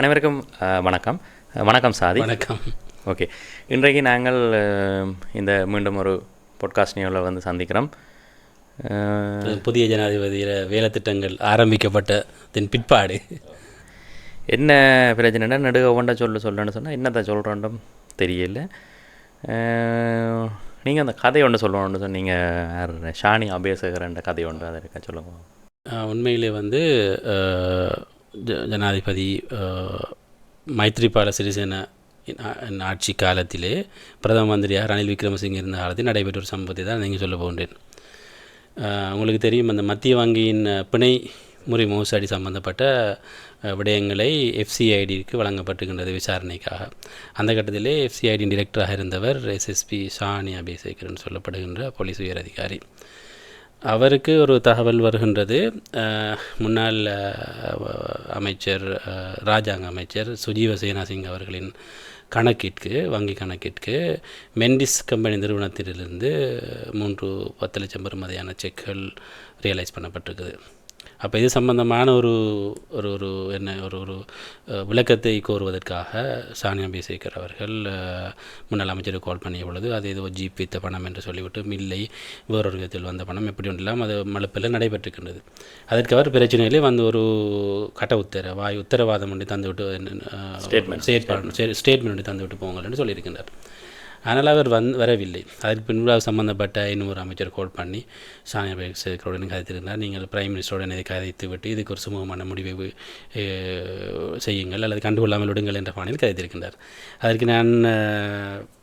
அனைவருக்கும் வணக்கம். வணக்கம் சாதி. வணக்கம். ஓகே. இன்றைக்கு நாங்கள் இந்த மீண்டும் ஒரு பாட்காஸ்ட் நியூவில் வந்து சந்திக்கிறோம். புதிய ஜனாதிபதியில் வேலை திட்டங்கள் ஆரம்பிக்கப்பட்டதன் பிற்பாடு. என்ன பிரச்சனைனா நடுக ஒன்றை சொல்ல சொல்லணும்னு சொன்னால் என்னத்தை சொல்கிறோன்றும் தெரியல. நீங்கள் அந்த கதை ஒன்று சொல்லணும்னு சொன்னீங்க ஷானி அபேசகரன்ற கதை ஒன்று அதை இருக்கா? சொல்லுங்க. உண்மையிலே வந்து ஜனாதிபதி மைத்ரிபால சிறிசேன ஆட்சி காலத்திலே பிரதம மந்திரியாக ரணில் விக்ரமசிங்க இருந்த காலத்தில் நடைபெற்ற ஒரு சம்பவத்தை தான் நீங்கள் சொல்ல போகின்றேன். உங்களுக்கு தெரியும் அந்த மத்திய வங்கியின் பிணை முறை மோசடி சம்பந்தப்பட்ட விடயங்களை எஃப்சிஐடிக்கு வழங்கப்பட்டுகின்றது விசாரணைக்காக. அந்த கட்டத்திலே எஃப்சிஐடியின் டிரெக்டராக இருந்தவர் எஸ்எஸ்பி ஷானி அபிஷேகர்னு சொல்லப்படுகின்ற போலீஸ் உயர் அதிகாரி அவருக்கு ஒரு தகவல் வருகின்றது. முன்னாள் அமைச்சர் ராஜாங்க அமைச்சர் சுஜீவ சேனாசிங் அவர்களின் கணக்கிற்கு வங்கி கணக்கிற்கு மெண்டிஸ் கம்பெனி நிறுவனத்திலிருந்து மூன்று பத்து லட்சம் பெறுமதியான செக்குகள் ரியலைஸ் பண்ணப்பட்டிருக்குது. அப்போ இது சம்பந்தமான ஒரு ஒரு ஒரு என்ன ஒரு ஒரு விளக்கத்தை கோருவதற்காக சானியா அபிஷேகர் அவர்கள் முன்னாள் அமைச்சருக்கு கால் பண்ணிய பொழுது அது ஏதோ ஜிப் வித்த பணம் என்று சொல்லிவிட்டு மில்லை வேறொரு விதத்தில் வந்த பணம் எப்படி ஒன்றெல்லாம் அது மலுப்பில் நடைபெற்றிருக்கின்றது அதற்கு அவர் பிரச்சனையிலே வந்து ஒரு கட்ட உத்தர வாய் உத்தரவாதம் ஒன்று தந்துவிட்டு Statement. ஸ்டேட்மெண்ட் ஸ்டேட்மெண்ட் ஒன்று தந்துவிட்டு போங்கள்னு சொல்லியிருக்கின்றார் ஆனால் அவர் வந் வரவில்லை. அதற்கு பின்பு அவர் சம்பந்தப்பட்ட இன்னும் ஒரு அமைச்சர் கால் பண்ணி சானியா பேசுகிறவுடன் கதைத்திருந்தார். நீங்கள் பிரைம் மினிஸ்டருடன் இதை கதைத்து விட்டு இதுக்கு ஒரு சுமூகமான முடிவை செய்யுங்கள் அல்லது கண்டுகொள்ளாமல் விடுங்கள் என்ற பாணியில் கதைத்திருக்கின்றார். அதற்கு நான்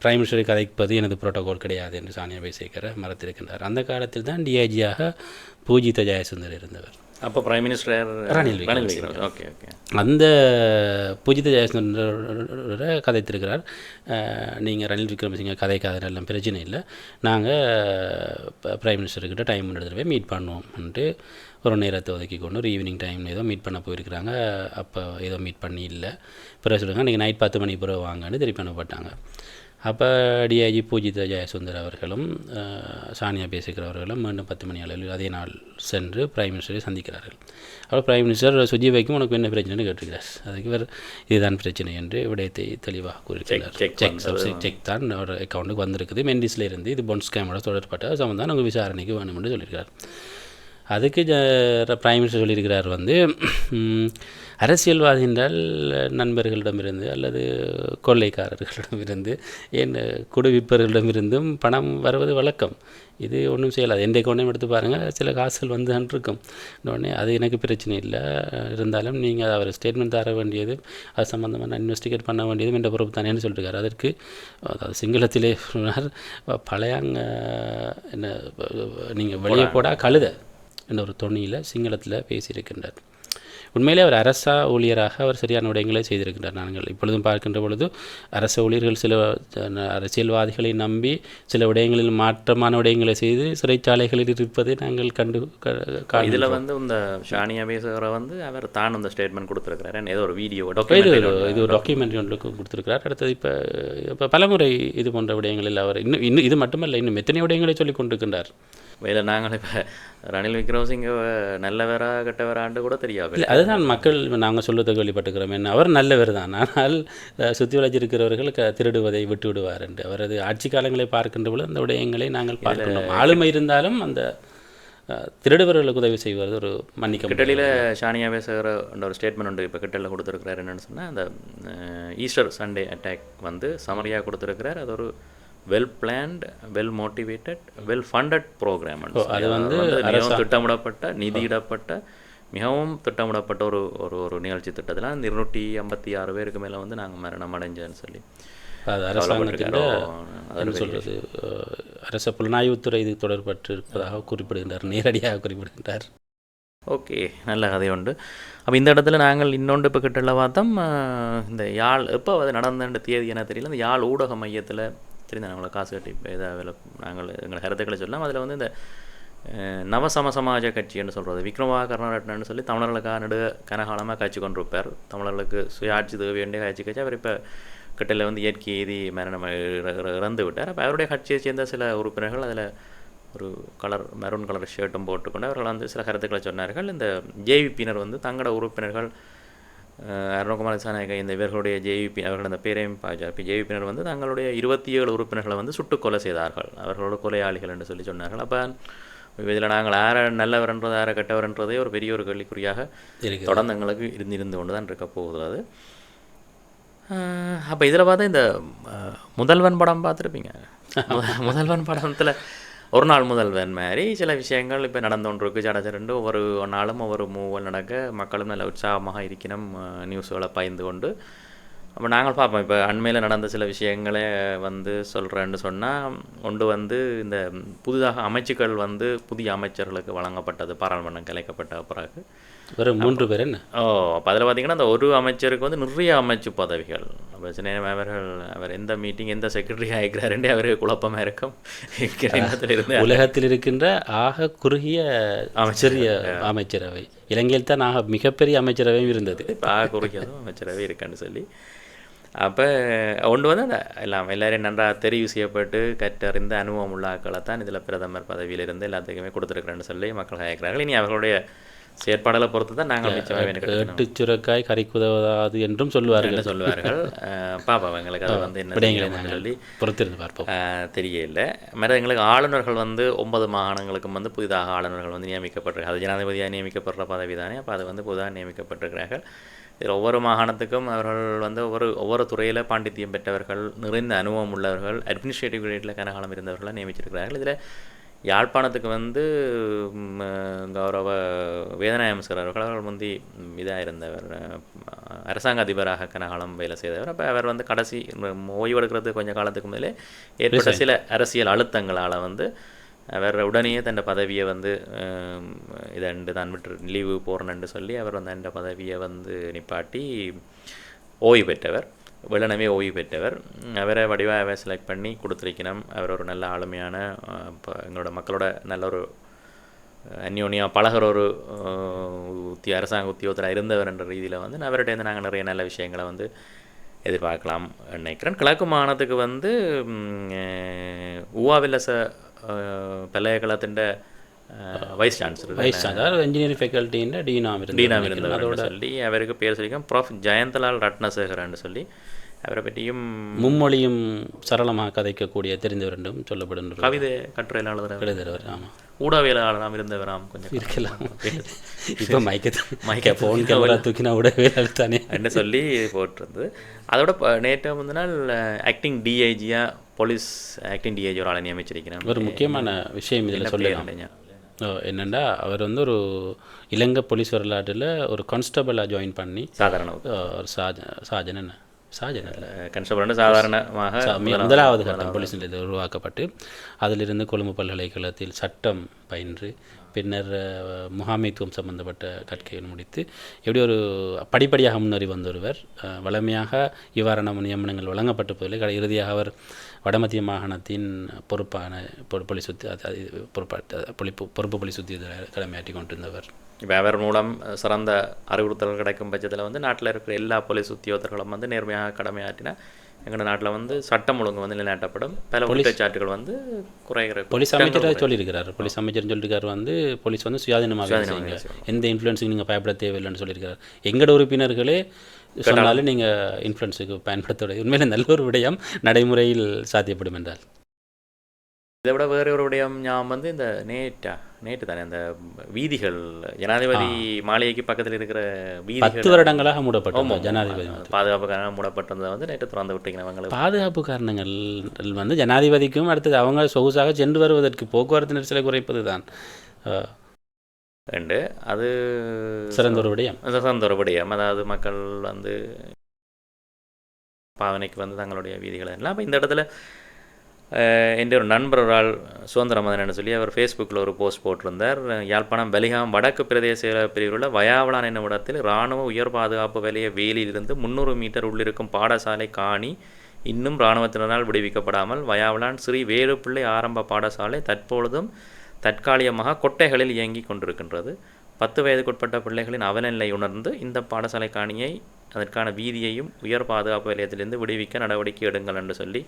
பிரைம் மினிஸ்டரை கதைப்பது எனது புரோட்டோகால் கிடையாது என்று சானியா பேசேகர் மறத்திருக்கின்றார் அந்த காலத்தில் தான் டிஐஜியாக பூஜித ஜெயசுந்தர் இருந்தவர். அப்போ prime minister Ranil Ranil Vikram okay okay அந்த பூஜித ஜெயசுந்தர கதைத்திருக்கிறார். நீங்கள் ரணில் விக்ரமசிங்க கதை எல்லாம் பிரச்சனை இல்லை. நாங்கள் பிரைம் மினிஸ்டர்கிட்ட டைம் எடுத்துகிட்டு போய் மீட் பண்ணுவோம்ன்ட்டு ஒரு நேரத்தை ஒதுக்கி கொண்டு ஒரு ஈவினிங் டைமில் ஏதோ மீட் பண்ண போயிருக்கிறாங்க. அப்போ ஏதோ மீட் பண்ணி இல்லை. பிறகு சொல்லுங்க நீங்கள் நைட் பத்து மணி பிறகு வாங்கன்னு திருப்பி அனுப்பப்பட்டாங்க அப்போ டிஐஜி பூஜித ஜெயசுந்தர் அவர்களும் சானியா பேசுகிறவர்களும் மீண்டும் பத்து மணி அளவில் அதே நாள் சென்று பிரைம் மினிஸ்டரை சந்திக்கிறார்கள். அவர் பிரைம் மினிஸ்டர் சுஜீவைக்கும் உனக்கு என்ன பிரச்சனைன்னு கேட்டிருக்கிறார். அதுக்கு இவர் இதுதான் பிரச்சனை என்று விடயத்தை தெளிவாக கூறியிருக்கிறார். செக் செக் தான் அவர் அக்கௌண்ட்டுக்கு வந்திருக்குது. மெண்டிஸில் இருந்து இது பொன் ஸ்கேமோட தொடர்பட்ட சம்பந்தம் உங்கள் விசாரணைக்கு வேணும் என்று சொல்லியிருக்கிறார். அதுக்கு ஜ- பிரைம் மினிஸ்டர் சொல்லியிருக்கிறார் வந்து அரசியல்வாதி என்றால் நண்பர்களிடமிருந்து அல்லது கொள்ளைக்காரர்களிடமிருந்து ஏன் குடுவிப்பர்களிடமிருந்தும் பணம் வருவது வழக்கம். இது ஒன்றும் செய்யலாது. எந்த அக்கௌண்டையும் எடுத்து பாருங்கள் சில காசுகள் வந்து இருக்கும் உடனே அது எனக்கு பிரச்சனை இல்லை. இருந்தாலும் நீங்கள் அவர் ஸ்டேட்மெண்ட் தர வேண்டியது அது சம்மந்தமாக நான் இன்வெஸ்டிகேட் பண்ண வேண்டியதும் என்ற பொறுப்பு தானேன்னு சொல்லியிருக்காரு. அதற்கு அதாவது சிங்களத்திலே சொன்னார் பழையாங்க என்ன நீங்கள் வெளியே போடா கழுத. என்ற ஒரு தொனியில் சிங்களத்தில் பேசியிருக்கின்றார். உண்மையிலே அவர் அரச ஊழியராக அவர் சரியான விடயங்களை செய்திருக்கின்றார் நாங்கள். இப்பொழுதும் பார்க்கின்ற பொழுது அரச ஊழியர்கள் சில அரசியல்வாதிகளை நம்பி சில விடயங்களில் மாற்றமான விடயங்களை செய்து சிறைச்சாலைகளில் இருப்பதை நாங்கள் கண்டு இதில் வந்து இந்த ஷானியா பேசுகிற வந்து அவர் தான் இந்த ஸ்டேட்மெண்ட் கொடுத்துருக்கிறாரு. ஏதோ ஒரு வீடியோ இது ஒரு டாக்குமெண்ட்ரி ஒன்றுக்கு கொடுத்துருக்கிறார். அடுத்தது இப்போ இப்போ பலமுறை இது போன்ற விடயங்களில் அவர் இன்னும் இன்னும் இது மட்டுமல்ல இன்னும் எத்தனை விடயங்களை சொல்லிக் கொண்டிருக்கின்றார். வேலை நாங்கள் இப்போ ரணில் விக்ரமசிங்க நல்லவரா கெட்டவரான்னு கூட தெரியாது. இல்லை அதுதான் மக்கள் நாங்கள் சொல்லுறதை கேள்விப்பட்டுக்கிறோம் என்ன அவர் நல்லவர் தான். ஆனால் சுற்றி வளைச்சிருக்கிறவர்கள் க திருடுவதை விட்டு விடுவார் என்று. அவரது ஆட்சி காலங்களை பார்க்கின்ற பொழுது அந்த விடயங்களை நாங்கள் பார்க்கின்றோம். ஆளுமை இருந்தாலும் அந்த அஹ், திருடுபவர்களுக்கு உதவி செய்வது ஒரு மன்னிக்க. கிட்டலியில் ஷானியா பேசுகிற ஒரு ஸ்டேட்மெண்ட் உண்டு. இப்போ கிட்டலில் கொடுத்துருக்கிறாரு என்னன்னு சொன்னால் அந்த ஈஸ்டர் சண்டே அட்டாக் வந்து சமரியாக கொடுத்துருக்கிறார். அது ஒரு well planned well motivated well funded programme அது வந்து மிகவும் திட்டமிடப்பட்ட நிதியிடப்பட்ட மிகவும் திட்டமிடப்பட்ட ஒரு ஒரு ஒரு நிகழ்ச்சி திட்டத்தில் இருநூற்றி ஐம்பத்தி ஆறு பேருக்கு மேலே வந்து நாங்கள் மரணம் அடைஞ்சேன்னு சொல்லி அது அரசாங்கத்தின் சொல்கிறது அரச புலனாய்வுத்துறை இது தொடர்பட்டு இருப்பதாக குறிப்பிடுகின்றார் நேரடியாக குறிப்பிடுகின்றார். ஓகே நல்ல கதை உண்டு. அப்போ இந்த இடத்துல நாங்கள் இன்னொன்று இப்போ கிட்டல பார்த்தோம் இந்த யாழ் எப்போ அது நடந்த தேதி என்ன தெரியல. இந்த யாழ் ஊடக மையத்தில் தெரிந்த நாங்கள காசு கட்டி இப்போ இதாக நாங்கள் எங்களை கருத்துக்களை சொல்லலாம் அதில் வந்து இந்த நவசமசமாஜ நவசம சமாஜ கட்சின்னு சொல்கிறது விக்ரமா கர்நாடகன்னு சொல்லி தமிழர்களுக்காக நடு கனகாலமாக காய்ச்சி கொண்டிருப்பார். தமிழர்களுக்கு சுயாட்சி தேவை வேண்டிய காய்ச்சி கட்சி அவர் இப்போ கிட்டல வந்து இயற்கை எய்தி மரணம் இறந்து விட்டார். அப்போ அவருடைய கட்சியை சேர்ந்த சில உறுப்பினர்கள் அதில் ஒரு கலர் மெரூன் கலர் ஷர்ட்டும் போட்டுக்கொண்டு அவர்கள் வந்து சில கருத்துக்களை சொன்னார்கள். இந்த ஜேவிபியினர் வந்து தங்களோட உறுப்பினர்கள் அருணகுமார் திசாநாயக்க இந்த இவர்களுடைய ஜேவிபி அவர்கள் அந்த பேரையும் பாஜக ஜேவிபியினர் வந்து தங்களுடைய இருபத்தி ஏழு உறுப்பினர்களை வந்து சுட்டுக் கொலை செய்தார்கள். அவர்களோட கொலையாளிகள் என்று சொல்லி சொன்னார்கள். அப்போ இதில் நாங்கள் யாரை நல்லவர்ன்றது யாரை கெட்டவர்ன்றதே ஒரு பெரிய ஒரு கேள்விக்குறியாக தொடர்ந்து எங்களுக்கு இருந்து இருந்து கொண்டு தான் இருக்க போகுது அப்போ இதில் பார்த்தா இந்த முதல்வன் படம் பார்த்துருப்பீங்க. முத- முதல்வன் படத்தில் ஒரு நாள் முதல்வன் மாதிரி சில விஷயங்கள் இப்போ நடந்து கொண்டிருக்கு ஜடஜரண்டு ஒவ்வொரு நாளும் ஒவ்வொரு மூவல் நடக்க மக்களும் நல்ல உற்சாகமாக இருக்கணும் நியூஸ்களை பயந்து கொண்டு. அப்போ நாங்கள் பார்ப்போம். இப்போ அண்மையில் நடந்த சில விஷயங்களே வந்து சொல்கிறேன்னு சொன்னால் ஒன்று வந்து இந்த புதிதாக அமைச்சுக்கள் வந்து புதிய அமைச்சர்களுக்கு வழங்கப்பட்டது பாராளுமன்றம் கலைக்கப்பட்ட பிறகு. வெறும் மூன்று பேர் என்ன? ஓ அப்போ அதில் பார்த்தீங்கன்னா அந்த ஒரு அமைச்சருக்கு வந்து நிறைய அமைச்சு பதவிகள். அப்போ சின்ன அவர்கள் அவர் எந்த மீட்டிங் எந்த செக்ரட்டரி ஆகிக்கிறாருன்றே அவருக்கு குழப்பமாக இருக்கும். இருந்து உலகத்தில் இருக்கின்ற ஆக குறுகிய சிறிய அமைச்சரவை. இலங்கையில் தான் ஆக மிகப்பெரிய அமைச்சரவையும் இருந்தது. இப்போ ஆக குறுக்கியதும் அமைச்சரவே இருக்கான்னு சொல்லி. அப்போ ஒன்று வந்து அந்த எல்லாம் எல்லாரையும் நன்றாக தெரிவு செய்யப்பட்டு கற்றறிந்த அனுபவம் உள்ள ஆட்களை தான் இதில் பிரதமர் பதவியிலிருந்து எல்லாத்துக்குமே கொடுத்துருக்குறேன்னு சொல்லி மக்கள் கேட்குறார்கள் இனி அவர்களுடைய செயற்பாடுகளை பொறுத்து தான் நாங்கள் மிச்சமாக வேணும் எட்டு சுரக்காய் கறிக்குதவாது என்றும் சொல்லுவார்கள் சொல்லுவார்கள் பாப்பா எங்களுக்கு அது வந்து என்ன சொல்லி பொறுத்திருந்து பார்ப்போம். தெரியல மற்ற எங்களுக்கு ஆளுநர்கள் வந்து ஒன்பது மாகாணங்களுக்கும் வந்து புதிதாக ஆளுநர்கள் வந்து நியமிக்கப்பட்டிருக்காங்க அது ஜனாதிபதியாக நியமிக்கப்படுற பதவி தானே அப்போ அது வந்து புதிதாக நியமிக்கப்பட்டிருக்கிறார்கள். இதில் ஒவ்வொரு மாகாணத்துக்கும் அவர்கள் வந்து ஒவ்வொரு ஒவ்வொரு துறையில் பாண்டித்தியம் பெற்றவர்கள் நிறைந்த அனுபவம் உள்ளவர்கள் அட்மினிஸ்ட்ரேட்டிவ் கிரேடில் கனகாலம் இருந்தவர்களை நியமிச்சிருக்கிறார்கள். இதில் யாழ்ப்பாணத்துக்கு வந்து கௌரவ வேதநாய அமைச்சர் அவர்கள் முந்தி இதாக இருந்தவர் அரசாங்க அதிபராக கனகாலம் வேலை செய்தவர். அப்போ அவர் வந்து கடைசி ஓய்வெடுக்கிறது கொஞ்ச காலத்துக்கு முதலே ஏற்பட்ட சில அரசியல் அழுத்தங்களால் வந்து அவர் உடனேயே தன் பதவியை வந்து இதண்டு தான் விட்டு லீவு போகிறேன்னு சொல்லி அவர் வந்து அந்த பதவியை வந்து நிப்பாட்டி ஓய்வு பெற்றவர். வெள்ளனவே ஓய்வு பெற்றவர். அவரை வடிவாக அவர் செலக்ட் பண்ணி கொடுத்துருக்கணும் அவர் ஒரு நல்ல ஆளுமையான இப்போ எங்களோட மக்களோட நல்ல ஒரு அந்யோன்யா பழகுற ஒரு உத்தி அரசாங்க உத்தியோகத்தில் இருந்தவர் என்ற ரீதியில் வந்து அவர்கிட்டேருந்து நாங்கள் நிறைய நல்ல விஷயங்களை வந்து எதிர்பார்க்கலாம் நினைக்கிறேன். கிழக்கு மாகாணத்துக்கு வந்து ஊவாவில்லச பல்கலைக்கழகத்தின் vice chancellor vice chancellor engineering ஃபேக்கல்ட்டின்ற டீனாம் இருந்தது டீனாம் இருந்தவர் சொல்லி அவருக்கு பேர் சொல்லிக்கும் ப்ராஃப் ஜெயந்தலால் ரத்னசேகரன் சொல்லி அவரை பற்றியும் மும்மொழியும் சரளமாக கதைக்கக்கூடிய தெரிந்தவர் என்றும் சொல்லப்படுகின்ற கவிதை கட்டுரையாளர் எழுதுகிறவர் ஆமாம் ஊடகவியலாளராம் இருந்தவராம் கொஞ்சம் இருக்கலாம். இப்போ மைக்க மைக்க ஃபோன் கேமரா தூக்கினா விடவே தானே. என்ன சொல்லி போட்டிருந்தது. அதோட நேற்று முந்தின நாள் ஆக்டிங் டிஐஜியாக போலீஸ் ஆக்டிங் டிஐஜி ஒரு ஆளை நியமிச்சிருக்கிறேன் ஒரு முக்கியமான விஷயம் இதில் சொல்லலாம். என்னண்டா? அவர் வந்து ஒரு இலங்கை போலீஸ் வரலாற்றில் ஒரு கான்ஸ்டபிளாக ஜாயின் பண்ணி சாதாரண ஒரு. சாஜ சாஜன் என்ன? சாஜன் கன்ஸ்டபிள் சாதாரணமாக முதலாவது கட்டம் போலீஸ் நிலையத்தில் உருவாக்கப்பட்டு அதிலிருந்து கொழும்பு பல்கலைக்கழகத்தில் சட்டம் பயின்று பின்னர் முகாமைத்துவம் சம்பந்தப்பட்ட கற்கைகள் முடித்து எப்படி ஒரு படிப்படியாக முன்னேறி வந்தொருவர் வளமையாக இவ்வாறான நியமனங்கள் வழங்கப்பட்ட போதிலே கடை- இறுதியாக அவர் வடமத்திய மாகாணத்தின் பொறுப்பான பொலி சுத்தி உத்தி பொலிப்பு பொறுப்பு பொலி சுத்தி கடமையாற்றி கொண்டிருந்தவர். இப்போ அவர் மூலம் சிறந்த அறிவுறுத்தல் கிடைக்கும் பட்சத்தில் வந்து நாட்டில் இருக்கிற எல்லா போலீஸ் உத்தியோகத்தர்களும் வந்து நேர்மையாக கடமையாற்றினா எங்கள் நாட்டில் வந்து சட்டம் ஒழுங்கு வந்து நிலைநாட்டப்படும். பல குற்றச்சாட்டுகள் வந்து குறைகிற போலீஸ் அமைச்சர் சொல்லியிருக்கிறார். போலீஸ் அமைச்சர் சொல்லியிருக்காரு வந்து போலீஸ் வந்து சுயாதீனமாக எந்த இன்ஃப்ளூயன்ஸுக்கு நீங்கள் பயப்பட தேவையில்லைன்னு சொல்லியிருக்காரு எங்களோட உறுப்பினர்களே சொன்னாலும் நீங்கள் இன்ஃப்ளூயன்ஸுக்கு பயன்படுத்த உண்மையிலே நல்ல ஒரு விடயம் நடைமுறையில் சாத்தியப்படும் என்றால். இதை விட வேறு ஒரு விடயம் ஞாபகம் வந்து இந்த நேட்டா நேற்று தானே அந்த வீதிகள் ஜனாதிபதி மாளிகைக்கு பக்கத்தில் இருக்கிற வீதிகள். பத்து வருடங்களாக மூடப்பட்டோம் ஜனாதிபதி பாதுகாப்புக்காக மூடப்பட்டிருந்ததை வந்து நேற்று திறந்து விட்டீங்க பாதுகாப்பு காரணங்கள் வந்து ஜனாதிபதிக்கும் அடுத்தது அவங்க சொகுசாக சென்று வருவதற்கு போக்குவரத்து நெரிசலை குறைப்பது தான் ரெண்டு அது சிறந்த ஒரு விடயம். சிறந்த ஒரு விடயம். அதாவது மக்கள் வந்து பாவனைக்கு வந்து தங்களுடைய வீதிகளை எல்லாம் இந்த இடத்துல அஹ், ஒரு நண்பர் ஒரு ஆள் சுதந்திரமதன் சொல்லி அவர் ஃபேஸ்புக்கில் ஒரு போஸ்ட் போட்டிருந்தார். யாழ்ப்பாணம் பலிகாம் வடக்கு பிரதேச பிரிவில் வயாவளான் என்னும் இடத்தில் இராணுவ உயர் பாதுகாப்பு வேலையை வேலியிலிருந்து முந்நூறு மீட்டர் உள்ளிருக்கும் பாடசாலை காணி இன்னும் இராணுவத்தினரால் விடுவிக்கப்படாமல் வயாவளான் ஸ்ரீ வேலுப்பிள்ளை ஆரம்ப பாடசாலை தற்பொழுதும் தற்காலிகமாக கொட்டைகளில் இயங்கிக் கொண்டிருக்கின்றது. பத்து வயதுக்குட்பட்ட பிள்ளைகளின் அவலநிலை உணர்ந்து இந்த பாடசாலை காணியை அதற்கான வீதியையும் உயர் பாதுகாப்பு நிலையத்திலிருந்து விடுவிக்க நடவடிக்கை எடுங்கள் என்று சொல்லி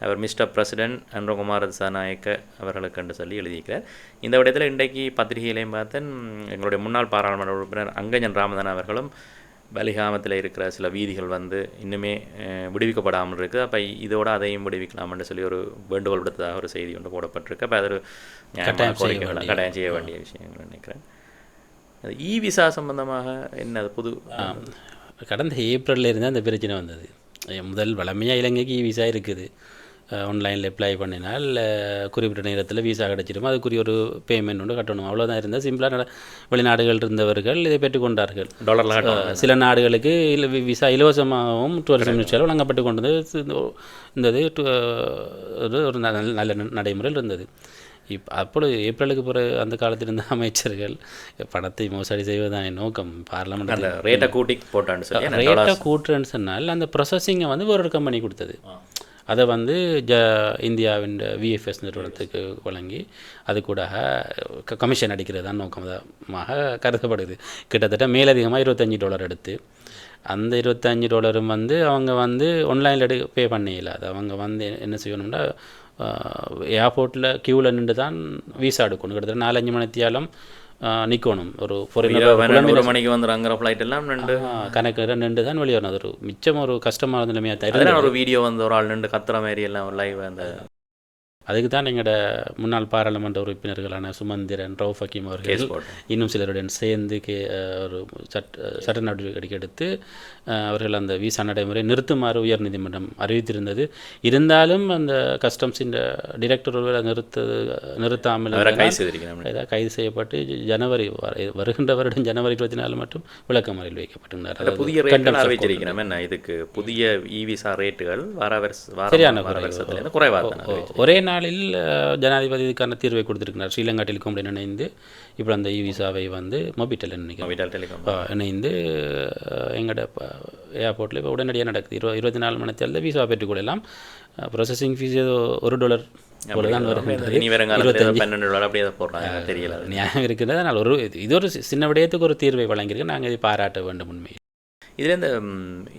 அவர் மிஸ்டர் பிரசிடென்ட் அன்றகுமார் திசாநாயக்க அவர்களுக்கு என்று சொல்லி எழுதியிருக்கிறார். இந்த விடயத்தில் இன்றைக்கு பத்திரிகையிலையும் பார்த்தேன் எங்களுடைய முன்னாள் பாராளுமன்ற உறுப்பினர் அங்கஜன் ராமதன் அவர்களும் வலிகாமத்தில் இருக்கிற சில வீதிகள் வந்து இன்னுமே விடுவிக்கப்படாமல் இருக்குது. அப்போ இதோட அதையும் விடுவிக்கலாம்னு சொல்லி ஒரு வேண்டுகோள் விடுத்ததாக ஒரு செய்தி ஒன்று போடப்பட்டிருக்கு. அப்போ அது ஒரு கட்டாயம் செய்ய வேண்டிய- கட்டாயம் செய்ய வேண்டிய விஷயங்கள் நினைக்கிறேன். அது இ விசா சம்பந்தமாக என்ன அது புது? கடந்த ஏப்ரல்ல இருந்து அந்த பிரச்சனை வந்தது. முதல் வளமையாக இலங்கைக்கு விசா இருக்குது. ஆன்லைனில் அப்ளை பண்ணினால் குறிப்பிட்ட நேரத்தில் விசா கிடச்சிடும் அதுக்குரிய ஒரு பேமெண்ட் ஒன்று கட்டணும்? அவ்வளோதான் இருந்தால் சிம்பிளாக வெளிநாடுகள் இருந்தவர்கள் இதை பெற்றுக்கொண்டார்கள். டாலரில் அஹ், சில நாடுகளுக்கு இல்லை விசா இலவசமாகவும் டூரிசம் மினிஸ்டரால் வழங்கப்பட்டு கொண்டது. இருந்தது ஒரு நல்ல நடைமுறையில் இருந்தது. இப் அப்பொழுது ஏப்ரலுக்கு பிறகு அந்த காலத்தில் இருந்த அமைச்சர்கள் பணத்தை மோசடி செய்வதுதான் என் நோக்கம். பார்லமெண்ட் ரேட்டை கூட்டி போட்டான்னு சொல்லி ரேட்டை கூட்டுறேன்னு சொன்னால் அந்த ப்ரொசஸிங்கை வந்து ஒரு கம்பெனி கொடுத்தது. அதை வந்து ஜ இந்தியாவின் விஎஃப்எஸ் நிறுவனத்துக்கு வழங்கி அது கூட க- கமிஷன் அடிக்கிறது தான் நோக்கமாக கருதப்படுது. கிட்டத்தட்ட மேலதிகமாக இருபத்தஞ்சி டாலர் எடுத்து அந்த இருபத்தஞ்சி டாலரும் வந்து அவங்க வந்து ஆன்லைனில் எடு பே பண்ண இயலாது அவங்க வந்து என்ன செய்யணும்னா ஏர்போர்ட்டில் க்யூவில் நின்று தான் வீசா எடுக்கணும். கிட்டத்தட்ட நாலஞ்சு மணித்தியாலும் நிற்கணும் ஒரு ஒரு மணிக்கு வந்துடுறாங்கிற ஃப்ளைட் எல்லாம் நின்று. கணக்கு நின்று தான் வெளியே வரணும் அது ஒரு மிச்சம் ஒரு கஷ்டமான நிலைமையாக இருந்தது ஒரு வீடியோ வந்து ஒரு ஆள் நின்று கத்துற மாதிரி எல்லாம் ஒரு லைவ் அந்த அதுக்கு தான் எங்களோட முன்னாள் பாராளுமன்ற உறுப்பினர்களான சுமந்திரன் ரவுஃப் ஹக்கீம் அவர்கள் இன்னும் சிலருடன் சேர்ந்து கே ஒரு சட்ட சட்ட நடவடிக்கை எடுத்து அவர்கள் அந்த விசா நடைமுறை நிறுத்துமாறு உயர்நீதிமன்றம் அறிவித்திருந்தது. இருந்தாலும் அந்த கஸ்டம்ஸின் டிரெக்டர் ஒருவர் நிறுத்த நிறுத்தாமல் கைது செய்யப்பட்டு ஜனவரி வரை- வருகின்ற வருடம் ஜனவரி இருபத்தி நாலு மட்டும் விளக்கமறையில் வைக்கப்பட்டிருந்தார். புதிய அறிவிச்சிருக்கிறோம். என்ன இதுக்கு புதிய இ விசா ரேட்டுகள் வர சரியான குறைவாக ஒரே நாளில் ஜனாதிபதி இதுக்கான தீர்வை கொடுத்திருக்கிறார். ஸ்ரீலங்கா டெலிகாமுடன் இணைந்து இப்போ அந்த இ விசாவை வந்து மொபிட்டல் விட்டால் டெலிகாம். இணைந்து எங்களோட ஏர்போர்ட்டில் இப்போ உடனடியாக நடக்குது. இருபது இருபத்தி நாலு மணி தேர்தல் விசா பெற்றுக்கொள்ளலாம் ப்ரொசஸிங் ஃபீஸ் ஏதோ ஒரு டாலர். நியாயம் இருக்கின்றது ஆனால் ஒரு இது- ஒரு சின்ன விடயத்துக்கு ஒரு தீர்வை வழங்கியிருக்கு. நாங்கள் இதை பாராட்ட வேண்டும் உண்மை இதுல இந்த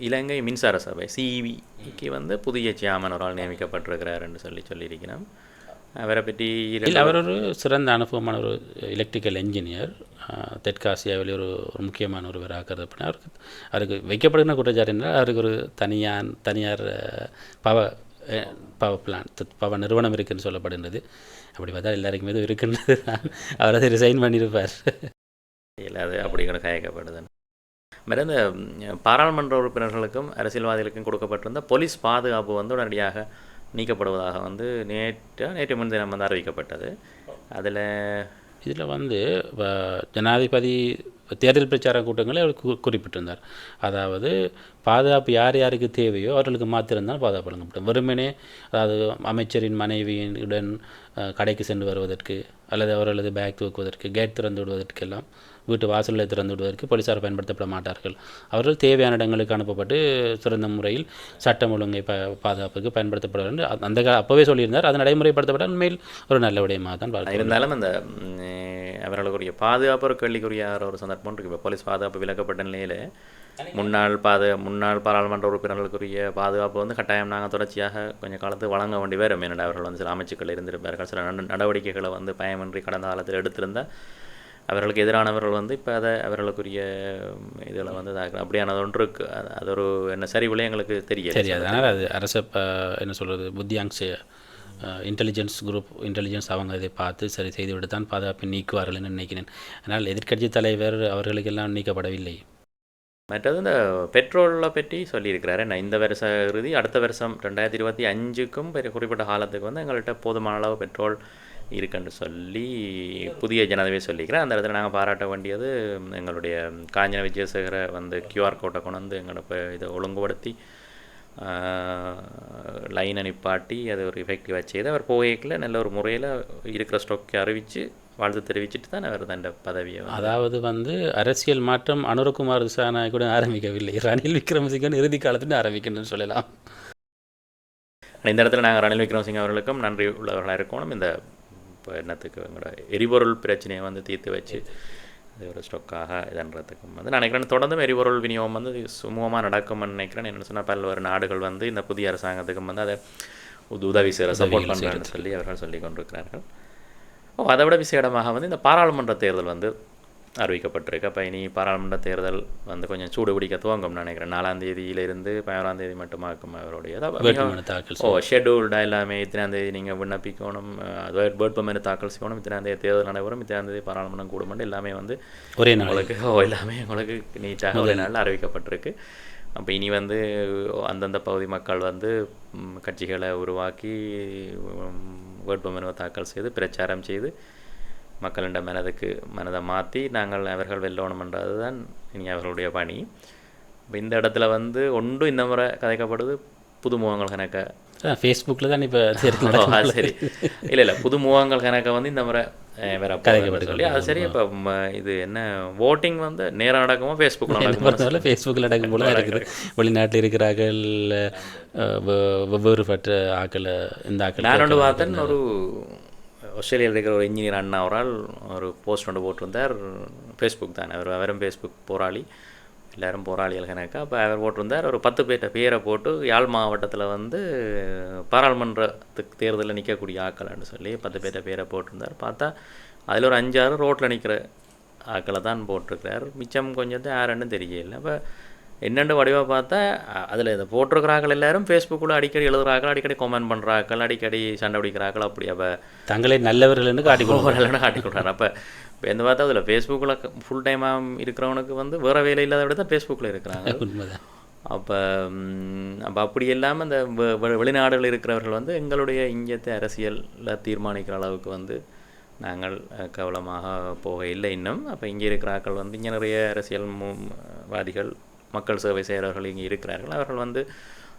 இலங்கை மின்சார சபை சிஇவிக்கு வந்து புதிய ஆள் நியமிக்கப்பட்டிருக்கிறாருன்னு சொல்லி சொல்லியிருக்கிறோம். அவரை பற்றி இல்லை அவர் ஒரு சிறந்த அனுபவமான ஒரு எலக்ட்ரிக்கல் என்ஜினியர் தெற்காசியாவில் ஒரு ஒரு முக்கியமான ஒருவராக கருதப்பட்டார். அவருக்கு அவருக்கு வைக்கப்படுகிற குற்றச்சாட்டு என்றால் அவருக்கு ஒரு தனியார் தனியார் பவர் பவர் பிளான்ட் பவர் நிறுவனம் இருக்குன்னு சொல்லப்படுகின்றது. அப்படி பார்த்தா எல்லாருக்குமே இது இருக்கின்றது தான் அவர் அதை ரிசைன் பண்ணியிருப்பார். இல்லை அது அப்படி கூட கயக்கப்படுது மேலே இந்த பாராளுமன்ற உறுப்பினர்களுக்கும் அரசியல்வாதிகளுக்கும் கொடுக்கப்பட்டிருந்த போலீஸ் பாதுகாப்பு வந்து உடனடியாக நீக்கப்படுவதாக வந்து நேற்று நேற்று முன்தினம் வந்து அறிவிக்கப்பட்டது. அதில் இதில் வந்து ஜனாதிபதி தேர்தல் பிரச்சார கூட்டங்களை அவர் குறிப்பிட்டிருந்தார். அதாவது பாதுகாப்பு யார் யாருக்கு தேவையோ அவர்களுக்கு மாத்திரம்தான் பாதுகாப்பு வழங்கப்படும். வெறுமனே அதாவது அமைச்சரின் மனைவியுடன் கடைக்கு சென்று வருவதற்கு அல்லது அவர்களது பேக் தூக்குவதற்கு கேட் திறந்து விடுவதற்கெல்லாம் வீட்டு வாசலில் திறந்து விடுவதற்கு போலீசார் பயன்படுத்தப்பட மாட்டார்கள். அவர்கள் தேவையான இடங்களுக்கு அனுப்பப்பட்டு சிறந்த முறையில் சட்டம் ஒழுங்கை ப பாதுகாப்புக்கு பயன்படுத்தப்பட வேண்டும் அந்த- அப்போவே சொல்லியிருந்தார். அது நடைமுறைப்படுத்தப்பட்ட உண்மையில் ஒரு நல்ல விடயமாக தான் பார்க்கிறோம் இருந்தாலும் அந்த அவர்களுக்குரிய பாதுகாப்பு ஒரு கேள்விக்குரிய ஒரு சந்தர்ப்பம் இருக்கு. இப்போ போலீஸ் பாதுகாப்பு விலக்கப்பட்ட நிலையில் முன்னாள் பாது முன்னாள் பாராளுமன்ற உறுப்பினர்களுக்குரிய பாதுகாப்பு வந்து கட்டாயம் நாங்கள் தொடர்ச்சியாக கொஞ்சம் காலத்து வழங்க வேண்டி வரும். ஏன்னா அவர்கள் வந்து சில அமைச்சுக்கள் இருந்திருப்பார்கள். சில நடவடிக்கைகளை வந்து பயமின்றி கடந்த காலத்தில் எடுத்திருந்த அவர்களுக்கு எதிரானவர்கள் வந்து இப்போ அதை அவர்களுக்குரிய இதில் வந்து இதாக்குறாங்க. அப்படியானது ஒன்று இருக்கு. அது- அது ஒரு என்ன சரிவில்லை எங்களுக்கு தெரியல. தெரியாது. அதனால் அது அரச என்ன சொல்கிறது புத்தியாங்ஷ இன்டெலிஜென்ஸ் குரூப் இன்டெலிஜென்ஸ் அவங்க இதை பார்த்து சரி செய்துவிட்டு தான் பாதுகாப்பை நீக்குவார்கள் என்று நினைக்கிறேன். ஆனால் எதிர்க்கட்சி தலைவர் அவர்களுக்கெல்லாம் நீக்கப்படவில்லை. மற்றது இந்த பெட்ரோலை பற்றி சொல்லியிருக்கிறாரு. நான் இந்த வருஷ இறுதி அடுத்த வருஷம் ரெண்டாயிரத்தி இருபத்தி அஞ்சுக்கும் பெரிய குறிப்பிட்ட காலத்துக்கு வந்து எங்கள்கிட்ட போதுமான அளவு பெட்ரோல் இருக்குன்னு சொல்லி புதிய ஜனாதிபதி சொல்லிக்கிறேன். அந்த இடத்துல நாங்கள் பாராட்ட வேண்டியது எங்களுடைய காஞ்சன விஜயசேகரை வந்து கியூஆர் கோட்டை கொண்டு வந்து எங்களோட இப்போ இதை ஒழுங்குபடுத்தி லைனை நிப்பாட்டி அது ஒரு எஃபெக்டிவாக செய்து அவர் போகைக்கில் நல்ல ஒரு முறையில் இருக்கிற ஸ்டாக்கை அறிவித்து வாழ்த்து தெரிவிச்சிட்டு தான் அவர் தன் பதவியை அதாவது வந்து அரசியல் மாற்றம் அனுரகுமார் திசாநாயக் கூட ஆரம்பிக்கவில்லை. ரணில் விக்ரமசிங்கன் இறுதி காலத்தில் ஆரம்பிக்கணும்னு சொல்லலாம். இந்த இடத்துல நாங்கள் ரணில் விக்ரமசிங்க அவர்களுக்கும் நன்றி உள்ளவர்களாக இருக்கணும். இந்த இப்போ என்னத்துக்கு எங்களோட எரிபொருள் பிரச்சனையை வந்து தீர்த்து வச்சு அது ஒரு ஸ்டொக்காக இதன்றதுக்கும் வந்து நான் நினைக்கிறேன் தொடர்ந்தும் எரிபொருள் விநியோகம் வந்து சுமூகமாக நடக்கும்னு நினைக்கிறேன். என்ன சொன்னால் பல்வேறு நாடுகள் வந்து இந்த புதிய அரசாங்கத்துக்கும் வந்து அதை உத- உதவி செய்கிற சப்போர்ட் பண்ணுறான்னு சொல்லி அவர்கள் சொல்லி கொண்டிருக்கிறார்கள். ஓ அதை விட விசேடமாக வந்து இந்த பாராளுமன்ற தேர்தல் வந்து அறிவிக்கப்பட்டிருக்கு. அப்போ இனி பாராளுமன்ற தேர்தல் வந்து கொஞ்சம் சூடு பிடிக்க துவங்கும் நினைக்கிறேன். நாலாம் தேதியிலிருந்து பதினோராம் தேதி மட்டுமாக்கும் அவருடைய ஓ ஷெட்யூல்டாக எல்லாமே இத்தனாம் தேதி நீங்கள் விண்ணப்பிக்கணும். அதாவது வேட்புமனு தாக்கல் செய்யணும். இத்தனாம் தேதி தேர்தல் நடைபெறும். இத்தனாம் தேதி பாராளுமன்றம் கூடுமண்டு எல்லாமே வந்து ஒரே உங்களுக்கு ஓ எல்லாமே உங்களுக்கு நீட்டாக ஒரே நாளில் அறிவிக்கப்பட்டிருக்கு. அப்போ இனி வந்து அந்தந்த பகுதி மக்கள் வந்து கட்சிகளை உருவாக்கி வேட்புமனுவை தாக்கல் செய்து பிரச்சாரம் செய்து மக்களிட மனதுக்கு மனதை மாற்றி நாங்கள் அவர்கள் வெல்லணும்ன்றது தான் இனி அவர்களுடைய பணி. இப்போ இந்த இடத்துல வந்து ஒன்றும் இந்த முறை கதைக்கப்படுது புதுமுகங்கள் கணக்க. ஃபேஸ்புக்கில் தான் இப்போ சரி. இல்லை இல்லை புது முகங்கள் கணக்க வந்து இந்த முறை வேற சொல்லி அது சரி இப்போ இது என்ன ஓட்டிங் வந்து நேரா நடக்குமோ ஃபேஸ்புக்கில் நடக்குமோ? ஃபேஸ்புக்கில் நடக்கும் போல இருக்குது. வெளிநாட்டில் இருக்கிறார்கள் வெவ்வேறு பற்ற ஆக்களை இந்த ஆக்கள் நான் ஒன்று பார்த்தேன் ஒரு ஆஸ்திரேலியாவில் இருக்கிற ஒரு இன்ஜினியர் அண்ணா அவரால் ஆள் ஒரு போஸ்ட் ஒன்று போட்டிருந்தார். ஃபேஸ்புக் தானே அவர் அவரும் ஃபேஸ்புக் போராளி. எல்லாரும் போராளிகள் கணக்கா அப்போ அவர் போட்டிருந்தார். ஒரு பத்து பேர்கிட்ட பேரை போட்டு யாழ் மாவட்டத்தில் வந்து பாராளுமன்றத்துக்கு தேர்தலில் நிற்கக்கூடிய ஆக்கள்னு சொல்லி பத்து பேர்கிட்ட பேரை போட்டிருந்தார். பார்த்தா அதில் ஒரு அஞ்சாறு ரோட்டில் நிற்கிற ஆக்களை தான் போட்டிருக்கிறார். மிச்சம் கொஞ்சத்தை யாருன்னு தெரியல அப்போ என்னென்னு வடிவாக பார்த்தா அதில் இதை போட்டிருக்கிறார்கள் எல்லாரும் ஃபேஸ்புக்கில் அடிக்கடி எழுதுறாக்கள் அடிக்கடி கமெண்ட் பண்ணுறாக்கள் அடிக்கடி சண்டை பிடிக்கிறாக்கள் அப்படி அப்போ தங்களை நல்லவர்கள் என்று காட்டிக்கொள்ளும் ஓரளவு காட்டி அப்போ இப்போ எந்த பார்த்தா அதில் ஃபேஸ்புக்கில் ஃபுல் டைமாக இருக்கிறவனுக்கு வந்து வேறு வேலை இல்லாத விட தான் ஃபேஸ்புக்கில் இருக்கிறாங்க. உண்மைதான். அப்போ அப்போ அப்படி இல்லாமல் இந்த வெ- வெ- வெளிநாடுகளில் இருக்கிறவர்கள் வந்து எங்களுடைய இங்கத்தை அரசியலில் தீர்மானிக்கிற அளவுக்கு வந்து நாங்கள் அஹ், கவனமாக போக இல்லை இன்னும். அப்போ இங்கே இருக்கிற ஆட்கள் வந்து இங்கே நிறைய அரசியல் வாதிகள் மக்கள் சேவை செய்கிறவர்கள் இங்கே இருக்கிறார்கள். அவர்கள் வந்து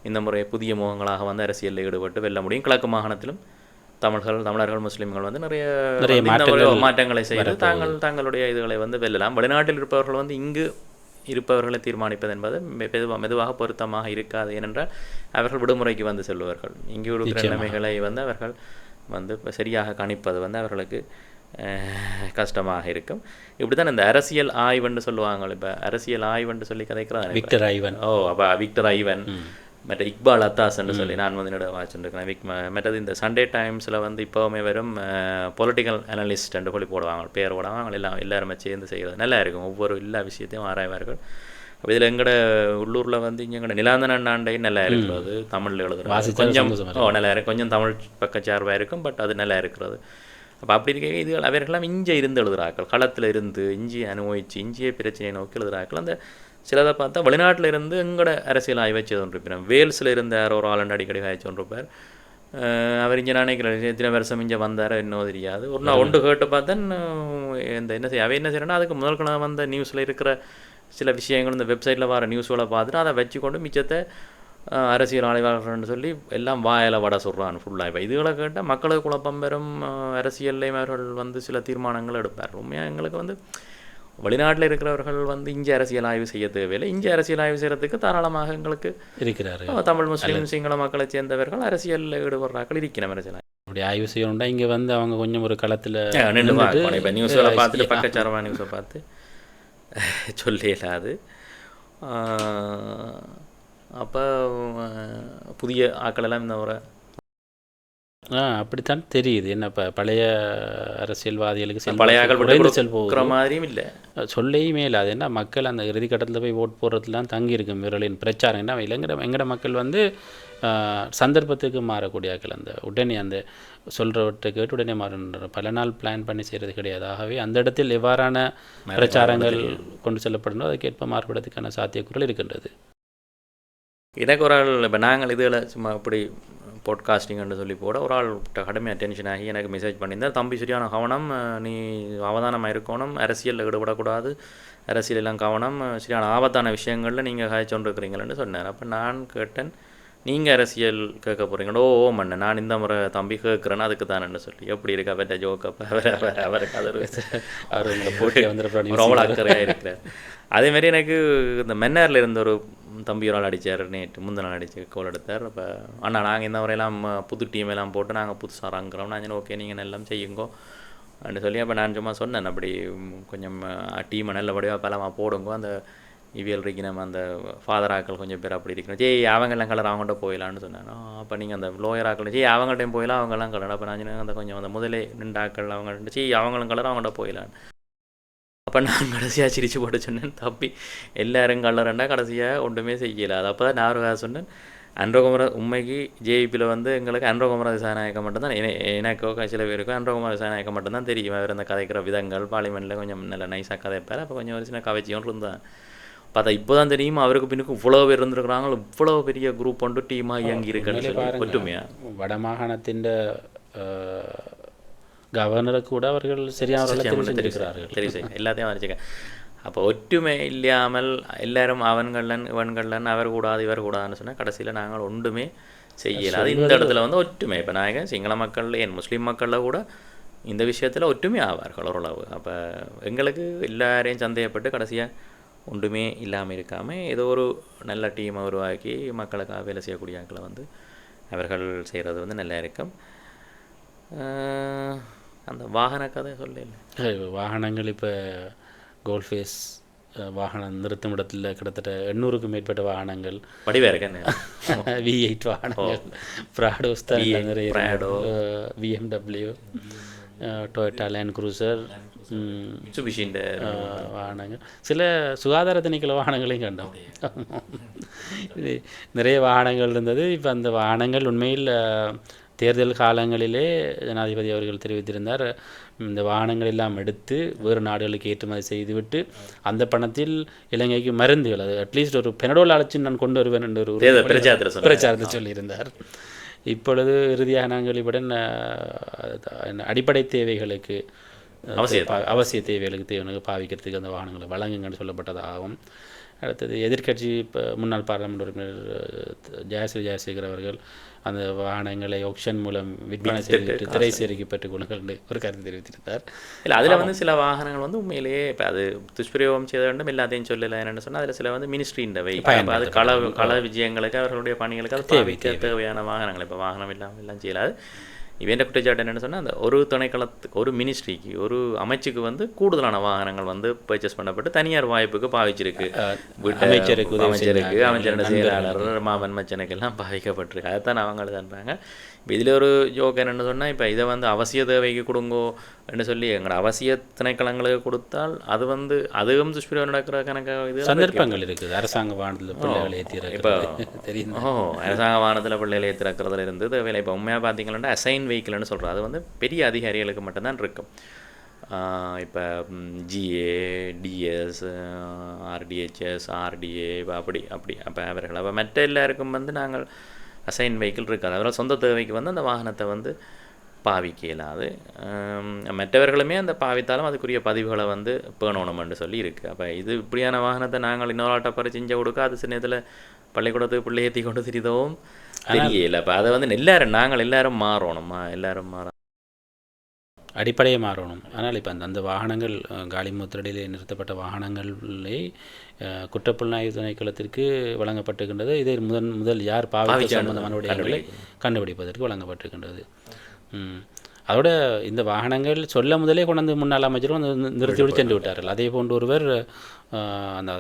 இந்த முறை புதிய முகங்களாக வந்து அரசியலில் ஈடுபட்டு வெல்ல முடியும். கிழக்கு மாகாணத்திலும் தமிழர்கள் தமிழர்கள் முஸ்லிம்கள் வந்து நிறைய மாற்றங்கள் செய்து தாங்கள் தங்களுடைய இதுகளை வந்து வெல்லலாம். வெளிநாட்டில் இருப்பவர்கள் வந்து இங்கு இருப்பவர்களை தீர்மானிப்பது என்பது மெ- மெதுவா மெதுவாக பொருத்தமாக இருக்காது. ஏனென்றால் அவர்கள் விடுமுறைக்கு வந்து செல்வார்கள். இங்கு இருக்கிற நிலைமைகளை வந்து அவர்கள் வந்து சரியாக கணிப்பது வந்து அவர்களுக்கு கஷ்டமாக இருக்கும். இப்படி தான் இந்த அரசியல் ஆய்வுன்னு சொல்லுவாங்க இப்போ அரசியல் ஆய்வுன்னு சொல்லி கதைக்கிறாங்க விக்டர் ஐவன். ஓ அப்போ விக்டர் ஐவன். மற்ற இக்பால் அத்தாஸ்ன்னு சொல்லி நான் வந்து என்னோட வாட்சிருக்கிறேன் விக் மற்றது இந்த சண்டே டைம்ஸில் வந்து இப்போவுமே வெறும் பொலிட்டிக்கல் அனலிஸ்ட்ன்ட்டு சொல்லி போடுவாங்க. பேர் போடுவாங்க. அவங்க எல்லாம் எல்லாருமே சேர்ந்து செய்கிறது நல்லா இருக்கும். ஒவ்வொரு எல்லா விஷயத்தையும் ஆராய்வார்கள் அப்போ இதில் எங்கட உள்ளூரில் வந்து இங்கே எங்கட நிலாந்தன ஆண்டை நல்லா இருக்கிறது. தமிழில் எழுதுறது. கொஞ்சம் ஓ நல்லா இருக்கும். கொஞ்சம் தமிழ் பக்கச்சார்பாக இருக்கும் பட் அது நல்லா இருக்கிறது. அப்போ அப்படி இருக்க இது அவர்கள்லாம் இஞ்சியை இருந்து எழுதுகிறாக்கள் களத்தில் இருந்து இஞ்சியை அனுபவித்து இஞ்சிய பிரச்சனையை நோக்கி எழுதுகிறாக்கள் அந்த சிலதை பார்த்தா வெளிநாட்டில் இருந்து எங்கட அரசியல் ஆய்வு வச்சு கொண்டிருப்பேன் வேல்ஸில் இருந்த யாரோ ஒரு ஆளுண்டு அடிக்கடி ஆய்ச்சி கொண்டிருப்பார் அவர் இங்கே நினைக்கிறார் எத்தனை வருஷம் இங்கே வந்தாரோ என்னோ தெரியாது. ஒரு நான் ஒன்று கேட்டு பார்த்தேன் இந்த என்ன செய்ய அவ என்ன செய்யறேன்னா அதுக்கு முதல் கிழமை வந்த நியூஸில் இருக்கிற சில விஷயங்கள் இந்த வெப்சைட்டில் வர நியூஸோட பார்த்துட்டு அதை வச்சு கொண்டு மிச்சத்தை அரசியல் ஆய்வாளர்கள்னு சொல்லி எல்லாம் வாயில வடை சொல்கிறான் ஃபுல்லாக இப்போ இதுகளை கேட்டால் மக்களுக்கு குழப்பம் பெறும் அரசியல்லையும் அவர்கள் வந்து சில தீர்மானங்கள் எடுப்பார். உண்மையாக எங்களுக்கு வந்து வெளிநாட்டில் இருக்கிறவர்கள் வந்து இங்கே அரசியல் ஆய்வு செய்ய தேவையில்லை. இங்கே அரசியல் ஆய்வு செய்கிறதுக்கு தாராளமாக எங்களுக்கு இருக்கிறாரு. தமிழ் முஸ்லீம் சிங்கள மக்களைச் சேர்ந்தவர்கள் அரசியலில் ஈடுபடுறாக்கள் இருக்கிற அரசியல் அப்படி ஆய்வு செய்யணும்னா இங்கே வந்து அவங்க கொஞ்சம் ஒரு களத்தில் இப்போ நியூஸில் பார்த்துட்டு பக்கச்சாரமாக நியூஸை பார்த்து சொல்லிடலாது. அப்போ புதிய ஆக்கள் எல்லாம் இந்த முறை. ஆ அப்படித்தான் தெரியுது. என்ன இப்போ பழைய அரசியல்வாதிகளுக்கு பழைய குறைந்து விட்டு செல் போகுது கொடுக்குற மாதிரியும் இல்லை. சொல்லையுமே இல்லை. அது என்ன மக்கள் அந்த இறுதி கட்டத்தில் போய் ஓட் போடுறதுலாம் தங்கி இருக்கும் விரலின் பிரச்சாரம். என்ன இளைஞர எங்கட மக்கள் வந்து சந்தர்ப்பத்துக்கு மாறக்கூடிய ஆக்கள். அந்த உடனே அந்த சொல்கிறவற்றை கேட்டு உடனே மாறுன்ற பல நாள் பிளான் பண்ணி செய்கிறது கிடையாது. ஆகவே அந்த இடத்தில் எவ்வாறான பிரச்சாரங்கள் கொண்டு செல்லப்படணும் அதுக்கேற்ப மாறுபடுறதுக்கான சாத்தியக்கூறுகள் இருக்கின்றது. எனக்கு ஒரு ஆள் இப்போ நாங்கள் இதில் சும்மா இப்படி பாட்காஸ்டிங்னு சொல்லி போட ஒரு ஆள் கடுமையாக டென்ஷன் ஆகி எனக்கு மெசேஜ் பண்ணியிருந்தார். தம்பி சரியான கவனம் நீ அவதானமாக இருக்கணும். அரசியலில் ஈடுபடக்கூடாது. அரசியல் எல்லாம் கவனம். சரியான ஆபத்தான விஷயங்களில் நீங்கள் காய்ச்சொண்டிருக்கிறீங்களேன்னு சொன்னார். அப்போ நான் கேட்டேன் நீங்கள் அரசியல் கேட்க போகிறீங்களோ ஓ மண்ணு நான் இந்த முறை தம்பி கேட்குறேன்னு அதுக்கு தானேன்னு சொல்லி? எப்படி இருக்கா அவர்கிட்ட ஜோக் அப்போ? அவர் அவர் அவருக்கு அது அவர் உங்களை போட்டி ஒரு அவ்வளோ அக்கறையாக இருக்கிறார். அதேமாரி எனக்கு இந்த மென்னாரில் இருந்த ஒரு தம்பி ஒரு ஆள் அடித்தார் நேற்று முந்தின நாள் அடித்து கோல் எடுத்தார். அப்போ அண்ணா நாங்கள் இந்த முறையெல்லாம் புது டீம் எல்லாம் போட்டு நாங்கள் புதுசாக இறங்குறோம் நான் ஓகே நீங்கள் எல்லாம் செய்யுங்கோ. அப்படின்னு சொல்லி அப்போ நான் சும்மா சொன்னேன் அப்படி கொஞ்சம் டீமை நல்லபடியாக பலமாக போடுங்க. அந்த இவியல் இருக்கணும் அந்த ஃபாதர் ஆக்கள் கொஞ்சம் பேர் அப்படி இருக்கணும். ஜே அவங்கெல்லாம் கலர் அவங்கள்ட்ட போயிடலான்னு சொன்னாங்க. அப்போ நீங்கள் அந்த லோயர் ஆக்கள் ஜே அவங்கள்ட்டையும் போயிடலாம் அவங்கெல்லாம் கலர்? அப்போ நான் அந்த கொஞ்சம் அந்த முதலே நின்ற ஆக்கள் அவங்க சீ அவங்களும் கலர்? அவங்கள்ட்ட போயிடலான்னு அப்போ நான் கடைசியாக சிரிச்சு போட்டு சொன்னேன் தப்பி எல்லாரும் கள்ளறண்டா கடைசியாக ஒன்றுமே செய்யல. அது அப்போ தான் நான் சொன்னேன் அன்றகுமர உண்மைக்கு ஜேபியில் வந்து எங்களுக்கு அன்றகுமர விசாநாயகம் மட்டும்தான் எனக்கோ சில பேருக்கோ அன்றகுமர விசாநாயகம் மட்டும்தான் தெரியும். அவர் அந்த கதைக்கிற விதங்கள் பார்லிமெண்ட்டில் கொஞ்சம் நல்ல நைஸாக கதைப்பார். அப்போ கொஞ்சம் ஒரு சின்ன கவைச்சியும் இருந்தான் பார்த்தா இப்போ தான் தெரியும் அவருக்கு பின்னுக்கு இவ்வளோ பேர் இருந்திருக்கிறாங்க இவ்வளோ பெரிய குரூப் ஒன்று டீமாக இயங்கி சொல்லி ஒற்றுமையா? வடமாகாணத்தின் கவர்னரை கூட அவர்கள் சரியான தெரிவு செய்ய எல்லாத்தையும் வச்சுக்க அப்போ ஒற்றுமை இல்லாமல் எல்லாரும் அவன்கள்ளன் இவன்கள்ளன் அவர் கூடாது இவர் கூடாதுன்னு சொன்னால் கடைசியில் நாங்கள் ஒன்றுமே செய்யல. அது இந்த இடத்துல வந்து ஒற்றுமை. இப்போ நாங்கள் சிங்கள மக்கள் ஏன் முஸ்லீம் மக்களில் கூட இந்த விஷயத்தில் ஒற்றுமை ஆவார்கள் ஓரளவு. அப்போ எங்களுக்கு எல்லாரையும் சந்தேகப்பட்டு கடைசியாக ஒன்றுமே இல்லாமல் இருக்காமல் ஏதோ ஒரு நல்ல டீமை உருவாக்கி மக்களுக்காக வேலை செய்யக்கூடிய ஆட்களை வந்து அவர்கள் செய்கிறது வந்து நல்லா இருக்கும் அந்த வாகன கதை சொல்லல அஹ் வாகனங்கள் இப்போ கோல்ஃபேஸ் வாகனம் நிறுத்தும் இடத்துல கிட்டத்தட்ட எண்ணூறுக்கும் மேற்பட்ட வாகனங்கள். வடிவாக இருக்கேன் வி எயிட் வாகனங்கள். ப்ராடோஸ் தான் V8, நிறைய Prado. BMW Toyota Land Cruiser மிட்சுபிஷின்ற வாகனங்கள் சில சுகாதார திணைக்கள வாகனங்களையும் கண்டோம் இது நிறைய வாகனங்கள் இருந்தது இப்போ அந்த வாகனங்கள் உண்மையில் தேர்தல் காலங்களிலே ஜனாதிபதி அவர்கள் தெரிவித்திருந்தார் இந்த வாகனங்கள் எல்லாம் எடுத்து வேறு நாடுகளுக்கு ஏற்றுமதி செய்துவிட்டு அந்த பணத்தில் இலங்கைக்கு மருந்துகள் அது அட்லீஸ்ட் ஒரு பெனடோல் அழைச்சி நான் கொண்டு வருவேன் என்று ஒரு பிரச்சாரத்தை சொல்லியிருந்தார் இப்பொழுது இறுதியாக நாங்கள் அஹ், அடிப்படை தேவைகளுக்கு பா- அவசிய தேவைகளுக்கு தேவையான பாவிக்கிறதுக்கு அந்த வாகனங்களை வழங்குங்கன்னு சொல்லப்பட்டதாகவும் அடுத்தது எதிர்க்கட்சி இப்போ முன்னாள் பாராளுமன்ற உறுப்பினர் ஜெயஸ்ரீ ஜெயசேகர் அவர்கள் அந்த வாகனங்களை ஆப்ஷன் மூலம் விற்பனை செய்துவிட்டு திரை சேரிக்கு பெற்றுக் கொள்ளுங்கள் என்று ஒரு கருத்து தெரிவித்திருந்தார். இல்லை அதில் வந்து சில வாகனங்கள் வந்து உண்மையிலேயே இப்போ அது துஷ்பிரயோகம் செய்த வேண்டும் எல்லாத்தையும் சொல்லலை என்னென்னு சொன்னால் அதில் சில வந்து மினிஸ்ட்ரின்ற வை அப்ப அது கள கள விஜயங்களுக்கு அவர்களுடைய பணிகளுக்கு அது தேவைக்கு தேவையான வாகனங்கள். இப்போ வாகனம் இல்லாமல் எல்லாம் செய்யலாது இவன் குற்றச்சாட்டு என்னென்னு சொன்னால் அந்த ஒரு துணைக்களத்துக்கு ஒரு மினிஸ்ட்ரிக்கு ஒரு அமைச்சுக்கு வந்து கூடுதலான வாகனங்கள் வந்து பர்ச்சேஸ் பண்ணப்பட்டு தனியார் வாய்ப்புக்கு பாவிச்சிருக்கு. அமைச்சருக்கு அமைச்சருக்கு அமைச்சரோட செயலாளர் மாமன் மச்சனுக்கு எல்லாம் பாதிக்கப்பட்டிருக்கு அதைத்தான் அவங்க எழுதுன்றாங்க இப்போ இதில் ஒரு ஜோக் என்னென்னு சொன்னால் இப்போ இதை வந்து அவசிய தேவைக்கு கொடுங்கோ என்று சொல்லி எங்களோட அவசிய திணைக்களங்களுக்கு கொடுத்தால் அது வந்து அதுவும் துஷ்பிரயோகம் நடக்கிற கணக்கு இது சந்தர்ப்பங்கள் இருக்குது. அரசாங்க வாகனத்தில் பிள்ளைகளை ஏற்றி தெரியும் ஓ அரசாங்க வாகனத்தில் பிள்ளைகளை திறக்கிறதுல இருந்து தேவையில்லை இப்போ உண்மையாக பார்த்தீங்கன்னா அசைன் வெஹிக்கிள்னு சொல்கிறோம் அது வந்து பெரிய அதிகாரிகளுக்கு மட்டும்தான் இருக்கும். இப்போ ஜிஏ டிஎஸ் ஆர்டிஹெச்எஸ் ஆர்டிஏ இப்போ அப்படி அப்படி. அப்போ அவர்கள் அப்போ மற்ற எல்லாருக்கும் வந்து நாங்கள் அசைன் வெஹிக்கிள் இருக்காது. அதனால் சொந்த தேவைக்கு வந்து அந்த வாகனத்தை வந்து பாவிக்க இயலாது மற்றவர்களுமே அந்த பாவித்தாலும் அதுக்குரிய பதிவுகளை வந்து பேணணும்னு சொல்லி இருக்குது அப்போ இது இப்படியான வாகனத்தை நாங்கள் இன்னொரு ஆட்டை பறி செஞ்சு கொடுக்க அது சில நேரத்தில் பள்ளிக்கூடத்துக்கு பிள்ளை ஏற்றி கொண்டு திரிதவும் தெரியல. அப்போ அதை வந்து எல்லாரும் நாங்கள் எல்லாரும் மாறணும்மா எல்லாரும் மாற அடிப்படையே மாறணும். ஆனால் இப்போ அந்த அந்த வாகனங்கள் காலி முத்திரடியிலே நிறுத்தப்பட்ட வாகனங்களே அஹ், குற்றப்புலனாய்வு திணைக்களத்திற்கு வழங்கப்பட்டிருக்கின்றது. இதை முதன் முதல் யார் பாவிச்சான்னு சம்பந்தமான விடயங்களை கண்டுபிடிப்பதற்கு வழங்கப்பட்டிருக்கின்றது. அதோட இந்த வாகனங்கள் சொல்ல முதலே கொண்டு முன்னாள் அமைச்சரும் நிறுத்திவிட்டு சென்று விட்டார்கள். அதே போன்று ஒருவர் அந்த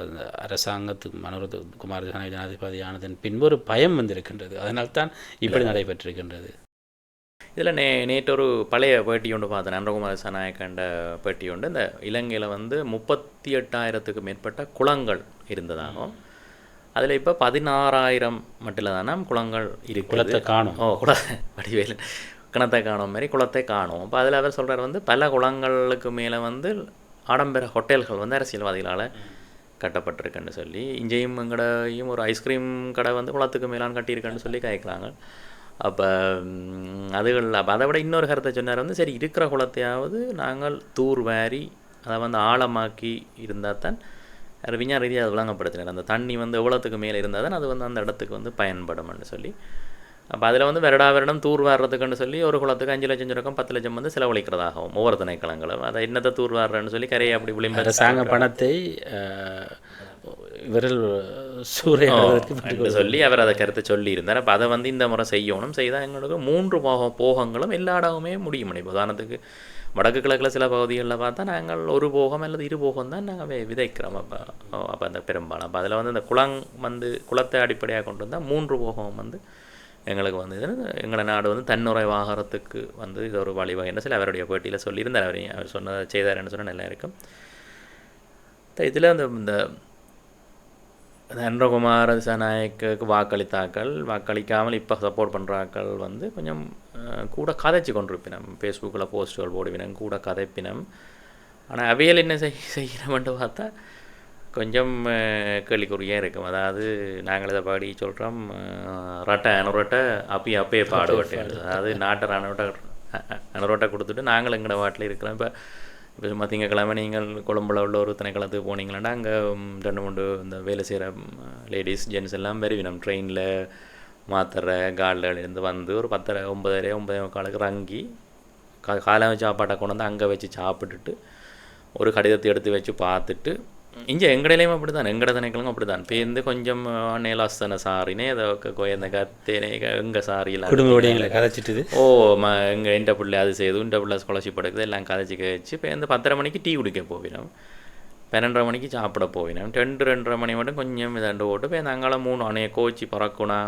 அரசாங்கத்துக்கு மனோரத் குமார் ஜனாதிபதி ஆனதன் பின்பு ஒரு பயம் வந்திருக்கின்றது. அதனால்தான் இப்படி நடைபெற்றிருக்கின்றது. இதில் நே நேற்று ஒரு பழைய பேட்டி ஒன்று பார்த்தேன். நன்றகுமார் சநாயக்கண்ட பேட்டி ஒன்று. இந்த இலங்கையில் வந்து முப்பத்தி எட்டாயிரத்துக்கு மேற்பட்ட குளங்கள் இருந்ததாகும் அதில் இப்போ பதினாறாயிரம் மட்டும் தானே குளங்கள் இருக்குது குளத்தை காணும். ஓ குள வடிவேல் கிணத்தை காணும் மாதிரி குளத்தை காணும். அப்போ அதில் அவர் சொல்கிறார் வந்து பல குளங்களுக்கு மேலே வந்து ஆடம்பர ஹோட்டல்கள் வந்து அரசியல்வாதிகளால் கட்டப்பட்டிருக்குன்னு சொல்லி இங்கேயும் எங்கடையும் ஒரு ஐஸ்கிரீம் கடை வந்து குளத்துக்கு மேலான் கட்டியிருக்குன்னு சொல்லி கேட்குறாங்க அப்போ அதுகள் அப்போ அதை விட இன்னொரு கருத்தை சொன்னார் வந்து சரி இருக்கிற குளத்தையாவது நாங்கள் தூர் வாரி அதை வந்து ஆழமாக்கி இருந்தால் தான் விஞ்ஞான ரீதியாக அது விளங்கப்படுத்தினார். அந்த தண்ணி வந்து எவ்வளோத்துக்கு மேலே இருந்தால் தான் அது வந்து அந்த இடத்துக்கு வந்து பயன்படும்னு சொல்லி. அப்போ அதில் வந்து வருடா வருடம் தூர் வாடுறதுக்குன்னு சொல்லி ஒரு குளத்துக்கு அஞ்சு லட்சம் சுரக்கம் பத்து லட்சம் வந்து செலவழிக்கிறதாகும் ஒவ்வொரு திணைக்களங்களும். அதை என்னத்தை தூர் வாடுறேன்னு சொல்லி கரையை அப்படி விளிம்பு பணத்தை இவர்கள் சூறையாடுவதற்கு சொல்லி அவர் அதை கருத்தை சொல்லி இருந்தார் அப்போ அதை வந்து இந்த முறை செய்யணும். செய்தால் எங்களுக்கு மூன்று போக போகங்களும் எல்லா இடமுமே முடியும். இப்போ உதாரணத்துக்கு வடக்கு கிழக்கில் சில பகுதிகளில் பார்த்தா நாங்கள் ஒரு போகம் அல்லது இரு போகம் தான் நாங்கள் விதைக்கிறோம். அப்போ அப்போ அந்த பெரும்பாலும். அப்போ அதில் வந்து இந்த குளம் வந்து குளத்தை அடிப்படையாக கொண்டு வந்தால் மூன்று போகம் வந்து எங்களுக்கு வந்து இது எங்களை நாடு வந்து தன்னுறைவாகிறதுக்கு வந்து இது ஒரு வழிவகை என்ன சொல்லி அவருடைய பேட்டியில் சொல்லியிருந்தார். அவர் அவர் சொன்னதை செய்தார் சொன்னால் நல்லா இருக்கும். இதில் அந்த இந்த நன்றகுமார திசாநாயக்கு வாக்களித்தாக்கள் வாக்களிக்காமல் இப்போ சப்போர்ட் பண்ணுறாக்கள் வந்து கொஞ்சம் கூட கதைச்சு கொண்டிருப்பினம் ஃபேஸ்புக்கில் போஸ்ட்டுகள் போடுவினம் கூட கதைப்பினம் ஆனால் அவையல் என்ன செய் செய்கிறோம்னு பார்த்தா கொஞ்சம் கேள்விக்குறியாக இருக்கும் அதாவது நாங்கள் இதை பாடி சொல்கிறோம் ரட்டை அனுரட்டை அப்பி அப்பயே பாடுபட்டேன் அதாவது நாட்டை அனுரட்டை அனுரட்டை கொடுத்துட்டு நாங்கள் எங்களோட வாட்டில் இருக்கிறோம் இப்போ இப்போ சும்மா திங்கக்கிழமை நீங்கள் கொழும்புல உள்ள ஒரு திணைக்களத்துக்கு போனீங்கன்னா அங்கே ரெண்டு மூணு இந்த வேலை செய்கிற லேடிஸ் ஜென்ட்ஸ் எல்லாம் வருவினம் ட்ரெயினில் மாத்திரை காலிலேருந்து வந்து ஒரு பத்தரை ஒன்பதரை ஒன்பதே முக்காலுக்கு இறங்கி கா காலை சாப்பாட்டை கொண்டு வந்து அங்கே வச்சு சாப்பிட்டுட்டு ஒரு கடிதத்தை எடுத்து வச்சு பார்த்துட்டு இங்கே எங்கடையிலையும் அப்படி தான் எங்கட திணைக்களும் அப்படி தான் பேருந்து கொஞ்சம் நேலாஸ்தன சாரினே அதை கோயந்த கத்தேனே எங்கள் சாரியில் குடும்ப கதைச்சிட்டுது. ஓ ம எங்கள் எந்த பிள்ளை அது செய்யுது இந்த பிள்ளை ஸ்காலர்ஷிப் எடுக்குது எல்லாம் கதைச்சி கழிச்சு இப்போ இந்த பத்தரை மணிக்கு டீ குடிக்க போவினோம். பன்னெண்டரை மணிக்கு சாப்பிட போவினோம். ரெண்டு ரெண்டரை மணி மட்டும் கொஞ்சம் இதாண்டு போட்டு இப்போ அங்கால மூணு அணைய கோச்சி பறக்குணா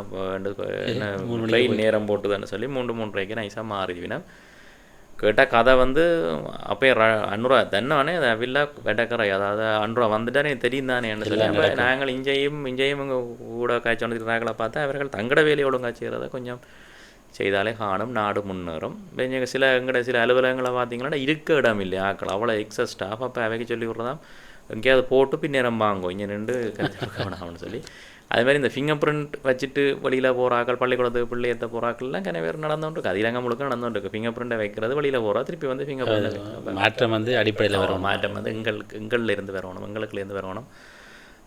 ட்ரெயின் நேரம் போட்டுதான்னு சொல்லி மூன்று மூன்றரைக்கு நைஸாக மாறிவினோம். கேட்டால் கதை வந்து அப்பயே தென்னானே அது அவில்லா வெட்டக்கரை. அதாவது அன்றுவா வந்துட்டானே தெரியும் தானே என்ன சொல்லி. நாங்கள் இஞ்சையும் இஞ்சையும் இங்கே கூட காய்ச்சி வந்துருக்கிறாங்களா பார்த்தா அவர்கள் தங்கட வேலையை ஒழுங்கா செய்கிறத கொஞ்சம் செய்தாலே காணும் நாடு முன்னேறும் இங்க சில எங்கட சில அலுவலகங்களை பார்த்தீங்கன்னா இருக்க இடம் இல்லை ஆக்கள் அவ்வளோ எக்ஸஸ் ஸ்டாஃப் அப்போ அவைக்கு சொல்லி விட்றதாம் எங்கேயாவது போட்டு பின்னேரம் வாங்கும் இங்கே நின்று கவனம்னு சொல்லி அதே மாதிரி இந்த ஃபிங்கர் பிரிண்ட் வச்சுட்டு வெளியில் போகிறாக்கள் பள்ளிக்கூடத்துக்கு பிள்ளையத்த போகிறாக்கள்லாம் கன பேர் நடந்துகிட்டு அதிலங்க முழுக்க நடந்துகிட்டு ஃபிங்கர் பிரிண்ட்டை வைக்கிறது வெளியில் போகிறா திருப்பி வந்து ஃபிங்கர் பிரிண்ட் மாற்றம் வந்து அடிப்படையில் வரும் மாற்றம் வந்து எங்களுக்கு எங்கள்ல இருந்து வரணும் எங்களுக்குலேருந்து வரணும்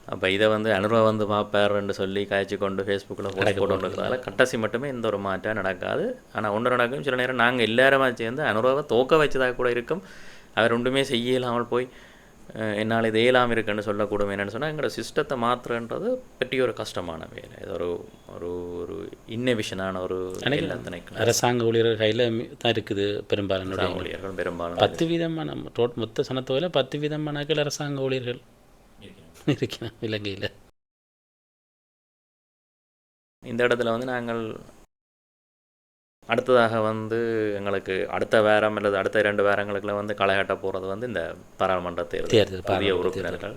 அப்போ இதை வந்து அனுரவா வந்து பார்ப்பாருன்னு சொல்லி காய்ச்சி கொண்டு ஃபேஸ்புக்கில் போஸ்ட் போட்டு இருக்கிறதால கட்டசி மட்டுமே எந்த ஒரு மாற்றம் நடக்காது. ஆனால் ஒன்று நடக்கும் சில நேரம் நாங்கள் எல்லாருமா சேர்ந்து அனுரவை தோக்க வச்சதாக கூட இருக்கும். அவர் ஒன்றுமே செய்யலாமல் போய் அஹ், என்னால் இது இயலாமல் இருக்குன்னு சொல்லக்கூடும் என்னென்னு சொன்னால் எங்களோட சிஸ்டத்தை மாற்றுன்றது பெரிய ஒரு கஷ்டமான வேலை. இது ஒரு ஒரு ஒரு இன்னெவிஷனான ஒரு அரசாங்க ஊழியர்கள் கையில் தான் இருக்குது பெரும்பாலான ஊழியர்கள் பெரும்பாலும் பத்து வீதமான டோட் மொத்த சனத்தொகையில் பத்து வீதமானாக்கள் அரசாங்க ஊழியர்கள். இருக்கிறான் இலங்கையில். இந்த இடத்துல வந்து நாங்கள் அடுத்ததாக வந்து எங்களுக்கு அடுத்த வாரம் அல்லது அடுத்த இரண்டு வாரங்களுக்குள்ள வந்து களை கட்ட போகிறது வந்து இந்த பாராளுமன்ற தேர்தல் புதிய உறுப்பினர்கள்.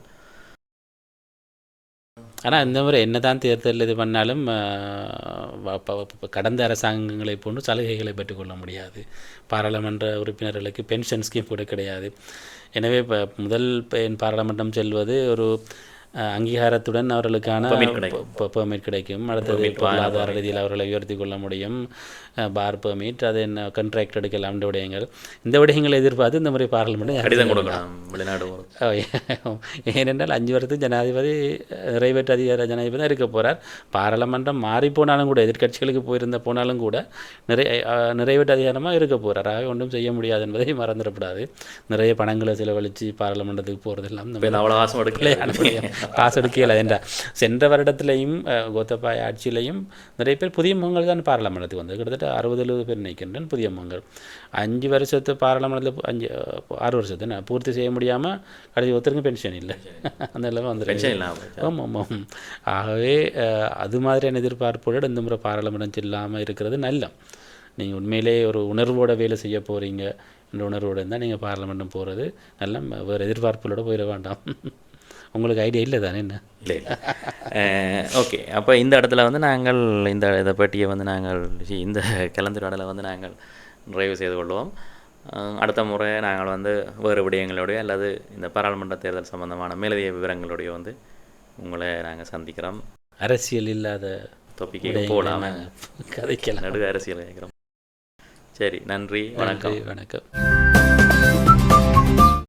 ஆனால் இந்த முறை என்னதான் தேர்தல் இது பண்ணாலும் கடந்த அரசாங்கங்களை போன்று சலுகைகளை பெற்றுக்கொள்ள முடியாது. பாராளுமன்ற உறுப்பினர்களுக்கு பென்ஷன் ஸ்கீம் கூட கிடையாது. எனவே இப்போ முதல் பெண் பாராளுமன்றம் செல்வது ஒரு அங்கீகாரத்துடன் அவர்களுக்கான. பெர்மிட் கிடைக்கும். அடுத்தது பொருளாதார ரீதியில் அவர்களை உயர்த்தி கொள்ள முடியும். பார் பெர்மிட் அது என்ன கான்ட்ராக்ட் எடுக்கலாம் இந்த விடயங்கள். இந்த விடயங்களை எதிர்பார்த்து இந்த முறை பாராளுமன்றம் கடிதம் கொடுக்கலாம் வெளிநாடு ஏனென்றால் அஞ்சு வருஷத்துக்கு ஜனாதிபதி நிறைவேற்று அதிகார ஜனாதிபதி தான் இருக்க போகிறார் பாராளுமன்றம் மாறி போனாலும் கூட எதிர்க்கட்சிகளுக்கு போயிருந்த போனாலும் கூட நிறை நிறைவேற்று அதிகாரமாக இருக்க போகிறார் ஆக ஒன்றும் செய்ய முடியாது என்பதை மறந்துடக்கூடாது நிறைய பணங்களை செலவழித்து பாராளுமன்றத்துக்கு போகிறதெல்லாம் அவ்வளோ எடுக்கல காசு எடுக்கல என்றால் சென்ற வருடத்திலையும் கோத்தபாய ஆட்சியிலையும் நிறைய பேர் புதிய முகங்கள் தான் பாராளுமன்றத்துக்கு வந்து கிட்டத்தட்ட அறுபது எழுபது பேர் நிற்கின்றன புதிய முகங்கள். அஞ்சு வருஷத்து பாராளுமன்றத்தில் அஞ்சு ஆறு வருஷத்தை பூர்த்தி செய்ய முடியாமல் கடைசி ஒருத்தருக்கும் பென்ஷன் இல்லை. அந்த நிலைமை இல்லாமல் ஆமாம் ஆமாம் ஆகவே அது மாதிரியான எதிர்பார்ப்போடு இந்த முறை பாராளுமன்றம் இல்லாமல் இருக்கிறது நல்ல நீங்கள் உண்மையிலே ஒரு உணர்வோட வேலை செய்ய போகிறீங்க என்ற உணர்வோடு இருந்தால் நீங்கள் பாராளுமன்றம் போகிறது நல்ல வேறு எதிர்பார்ப்புகளோட போயிட வேண்டாம். உங்களுக்கு ஐடியா இல்லை தானே என்ன? இல்லை ஓகே அப்போ இந்த இடத்துல வந்து நாங்கள் இந்த இதை பற்றியை வந்து நாங்கள் இந்த கலந்துரையாடலை வந்து நாங்கள் நிறைவு செய்து கொள்வோம். அடுத்த முறை நாங்கள் வந்து வேறு விடயங்களோடய அல்லது இந்த பாராளுமன்ற தேர்தல் சம்பந்தமான மேலதிக விவரங்களோடய வந்து உங்களை நாங்கள் சந்திக்கிறோம். அரசியல் இல்லாத தொப்பிக்கு போகலாம. கதைக்கலாம். நடுக அரசியல் கேட்குறோம். சரி நன்றி வணக்கம். வணக்கம்.